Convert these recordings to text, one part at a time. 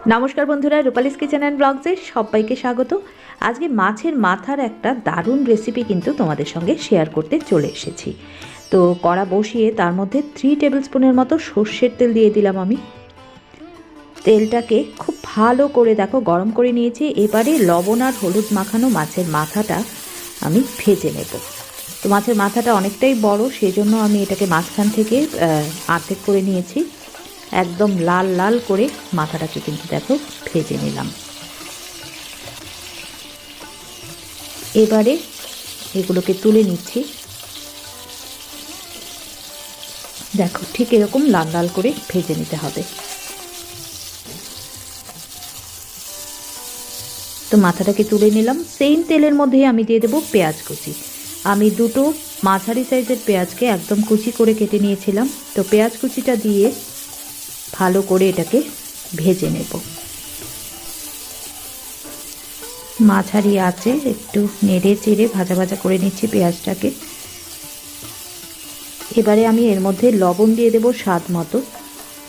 নমস্কার বন্ধুরা রূপালিস kitchen and ব্লগসে সবাইকে স্বাগত। আজকে মাছের মাথার একটা দারুণ রেসিপি কিন্তু তোমাদের সঙ্গে শেয়ার করতে চলে এসেছি। তো কড়া বসিয়ে তার মধ্যে থ্রি টেবিল স্পুনের মতো সর্ষের তেল দিয়ে দিলাম আমি। তেলটাকে খুব ভালো করে দেখো গরম করে নিয়েছি। এবারে লবণ আর হলুদ মাখানো মাছের মাথাটা আমি ভেজে নেব। তো মাছের মাথাটা অনেকটাই বড় সেজন্য আমি এটাকে মাঝখান থেকে আহ, অর্ধেক করে নিয়েছি। একদম লাল লাল করে মাথাটাকে কিন্তু দেখো ভেজে নিলাম। এবারে এগুলোকে তুলে নিচ্ছি। দেখো ঠিক এরকম লাল লাল করে ভেজে নিতে হবে। তো মাথাটাকে তুলে নিলাম। সেম তেলের মধ্যেই আমি দিয়ে দেবো পেঁয়াজ কুচি। আমি দুটো মাঝারি সাইজের পেঁয়াজকে একদম কুচি করে কেটে নিয়েছিলাম। তো পেঁয়াজ কুচিটা দিয়ে ভালো করে এটাকে ভেজে নেব। মাঝারি আছে একটু নেড়ে চেড়ে ভাজা ভাজা করে নিচ্ছি পেঁয়াজটাকে। এবারে আমি এর মধ্যে লবণ দিয়ে দেব স্বাদ মতো।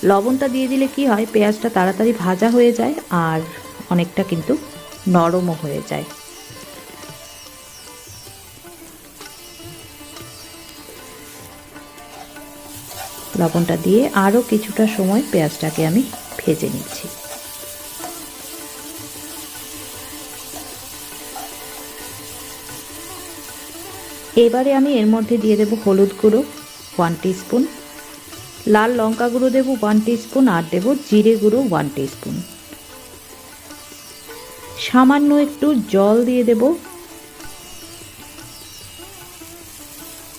লবণটা দিয়ে দিলে কি হয়, পেঁয়াজটা তাড়াতাড়ি ভাজা হয়ে যায় আর অনেকটা কিন্তু নরমও হয়ে যায়। লবণটা দিয়ে আরও কিছুটা সময় পেঁয়াজটাকে আমি ভেজে নিচ্ছি। এবারে আমি এর মধ্যে দিয়ে দেব হলুদ গুঁড়ো ওয়ান স্পুন লাল লঙ্কা গুঁড়ো দেবো ওয়ান স্পুন আর দেবো জিরে গুঁড়ো ওয়ান স্পুন সামান্য একটু জল দিয়ে দেব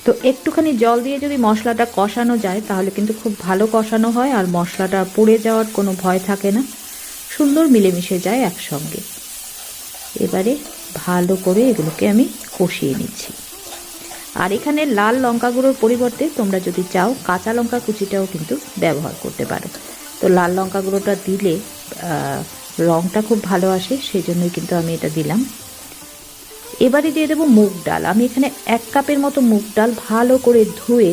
তো একটুখানি জল দিয়ে যদি মশলাটা কষানো যায়, তাহলে কিন্তু খুব ভালো কষানো হয় আর মশলাটা পুড়ে যাওয়ার কোনো ভয় থাকে না। সুন্দর মিলেমিশে যায় একসঙ্গে। এবারে ভালো করে এগুলোকে আমি কষিয়ে নিচ্ছি। আর এখানে লাল লঙ্কা গুঁড়োর পরিবর্তে তোমরা যদি চাও, কাঁচা লঙ্কা কুচিটাও কিন্তু ব্যবহার করতে পারো। তো লাল লঙ্কা গুঁড়োটা দিলে রঙটা খুব ভালো আসে, সেই জন্যই কিন্তু আমি এটা দিলাম। এবারে দিয়ে দেবো মুগ ডাল। আমি এখানে এক কাপের মতো মুগ ডাল ভালো করে ধুয়ে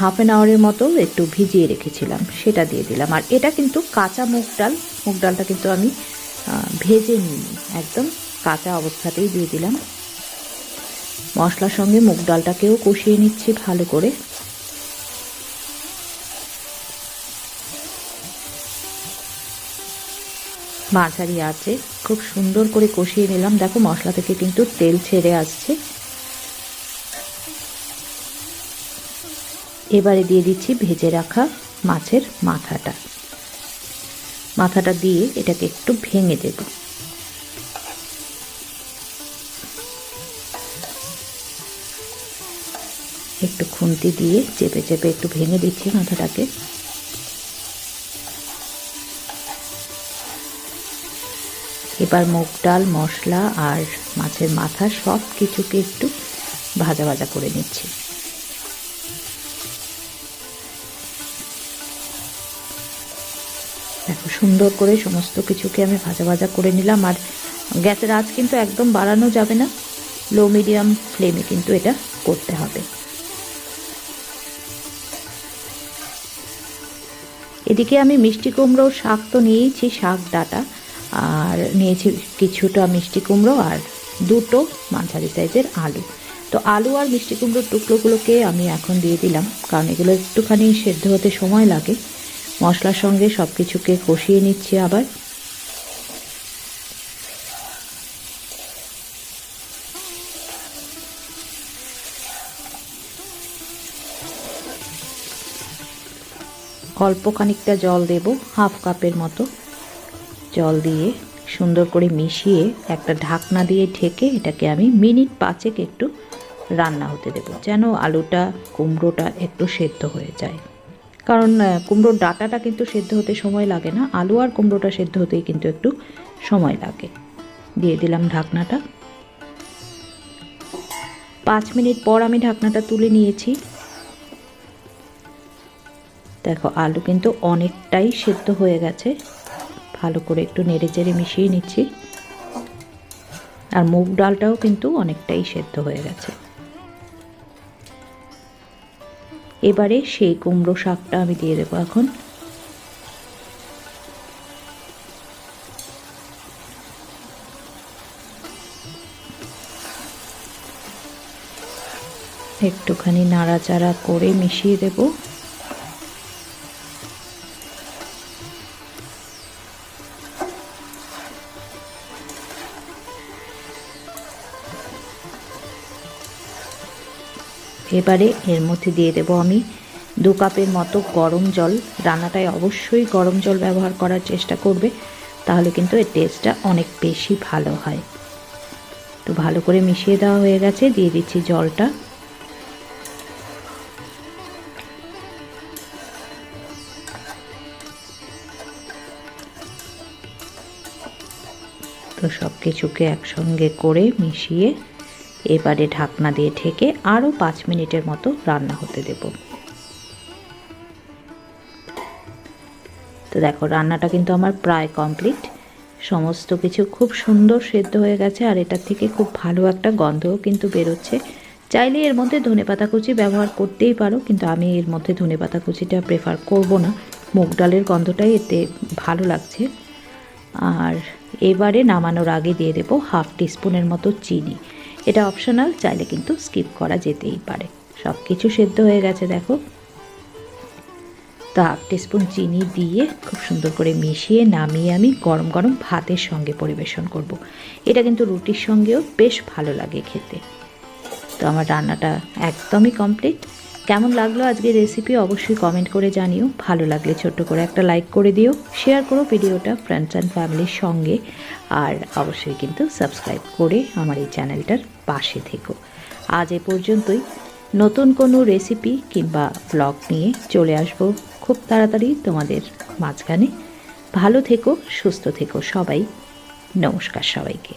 হাফ অ্যান আওয়ারের মতো একটু ভিজিয়ে রেখেছিলাম। সেটা দিয়ে দিলাম। আর এটা কিন্তু কাঁচা মুগ ডাল। মুগ ডালটা কিন্তু আমি ভেজে নিই একদম কাঁচা অবস্থাতেই দিয়ে দিলাম। মশলার সঙ্গে মুগ ডালটাকেও কষিয়ে নিচ্ছি ভালো করে। মাঝারি আছে। খুব সুন্দর করে কষিয়ে নিলাম। দেখো, মশলা থেকে কিন্তু তেল ছেড়ে আসছে। এবারে দিয়ে দিচ্ছি ভেজে রাখা মাছের মাথাটা। মাথাটা দিয়ে এটাকে একটু ভেঙে দেব। একটু খুন্তি দিয়ে চেপে চেপে একটু ভেঙে দিচ্ছি মাথাটাকে। এবার মুগ ডাল, মশলা আর মাছের মাথা সব কিছুকে একটু ভাজা ভাজা করে নিচ্ছি। দেখো, সুন্দর করে সমস্ত কিছুকে আমি ভাজা ভাজা করে নিলাম আর গ্যাসের আঁচ কিন্তু একদম বাড়ানো যাবে না। লো মিডিয়াম ফ্লেমে কিন্তু এটা করতে হবে। এদিকে আমি মিষ্টি কুমড়ো শাক তো নিয়েইছি, শাক ডাটা। আর নিয়েছি কিছুটা মিষ্টি কুমড়ো আর দুটো মাঝারি সাইজের আলু। তো আলু আর মিষ্টি কুমড়োর টুকরোগুলোকে আমি এখন দিয়ে দিলাম, কারণ এগুলো একটুখানি সেদ্ধ হতে সময় লাগে। মশলার সঙ্গে সব কিছুকে কষিয়ে নিচ্ছি আবার। অল্প খানিকটা জল দেব, হাফ কাপের মতো। জল দিয়ে সুন্দর করে মিশিয়ে একটা ঢাকনা দিয়ে ঢেকে এটাকে আমি মিনিট পাঁচেক একটু রান্না হতে দেব, যেন আলুটা, কুমড়োটা একটু সেদ্ধ হয়ে যায়। কারণ কুমড়োর ডাটাটা কিন্তু সেদ্ধ হতে সময় লাগে না, আলু আর কুমড়োটা সেদ্ধ হতেই কিন্তু একটু সময় লাগে। দিয়ে দিলাম ঢাকনাটা। পাঁচ মিনিট পর আমি ঢাকনাটা তুলে নিয়েছি। দেখো, আলু কিন্তু অনেকটাই সেদ্ধ হয়ে গেছে। ভালো করে একটু নেড়ে চেড়ে মিশিয়ে নিচ্ছি। আর মুগ ডালটাও কিন্তু অনেকটাই সেদ্ধ হয়ে গেছে। এবারে সেই কুমড়ো শাকটা আমি দিয়ে দেবো এখন। একটুখানি নাড়াচাড়া করে মিশিয়ে দেবো। এবারে এর মধ্যে দিয়ে দেব আমি দু কাপের মতো গরম জল। রান্নাটায় অবশ্যই গরম জল ব্যবহার করার চেষ্টা করবে, তাহলে কিন্তু এর টেস্টটা অনেক বেশি ভালো হয়। তো ভালো করে মিশিয়ে দেওয়া হয়ে গেছে, দিয়ে দিচ্ছি জলটা। তো সব কিছুকে একসঙ্গে করে মিশিয়ে এবারে ঢাকনা দিয়ে ঢেকে আরও পাঁচ মিনিটের মতো রান্না হতে দেব। তো দেখো, রান্নাটা কিন্তু আমার প্রায় কমপ্লিট। সমস্ত কিছু খুব সুন্দর সেদ্ধ হয়ে গেছে আর এটার থেকে খুব ভালো একটা গন্ধও কিন্তু বেরোচ্ছে। চাইলে এর মধ্যে ধনে পাতা কুচি ব্যবহার করতেই পারো, কিন্তু আমি এর মধ্যে ধনে পাতা কুচিটা প্রেফার করব না। মুগ ডালের গন্ধটাই এতে ভালো লাগছে। আর এবারে নামানোর আগে দিয়ে দেবো হাফ টিস্পুনের মতো চিনি। এটা অপশনাল চাইলে কিন্তু স্কিপ করা যেতেই পারে। সব কিছু সেদ্ধ হয়ে গেছে, দেখো। তো হাফ টিস্পুন চিনি দিয়ে খুব সুন্দর করে মিশিয়ে নামিয়ে আমি গরম গরম ভাতের সঙ্গে পরিবেশন করব। এটা কিন্তু রুটির সঙ্গেও বেশ ভালো লাগে খেতে। তো আমার রান্নাটা একদমই কমপ্লিট কেমন লাগল আজকের রেসিপি অবশ্যই কমেন্ট করে জানিও। ভালো লাগলে ছোট্ট করে একটা লাইক করে দিও। শেয়ার করো ভিডিওটা ফ্রেন্ডস অ্যান্ড ফ্যামিলির সঙ্গে। আর অবশ্যই কিন্তু সাবস্ক্রাইব করে আমার এই চ্যানেলটার পাশে থেকো। আজ এ পর্যন্তই। নতুন কোনো রেসিপি কিংবা ব্লগ নিয়ে চলে আসব খুব তাড়াতাড়ি তোমাদের মাঝখানে। ভালো থেকো, সুস্থ থেকো সবাই। নমস্কার সবাইকে।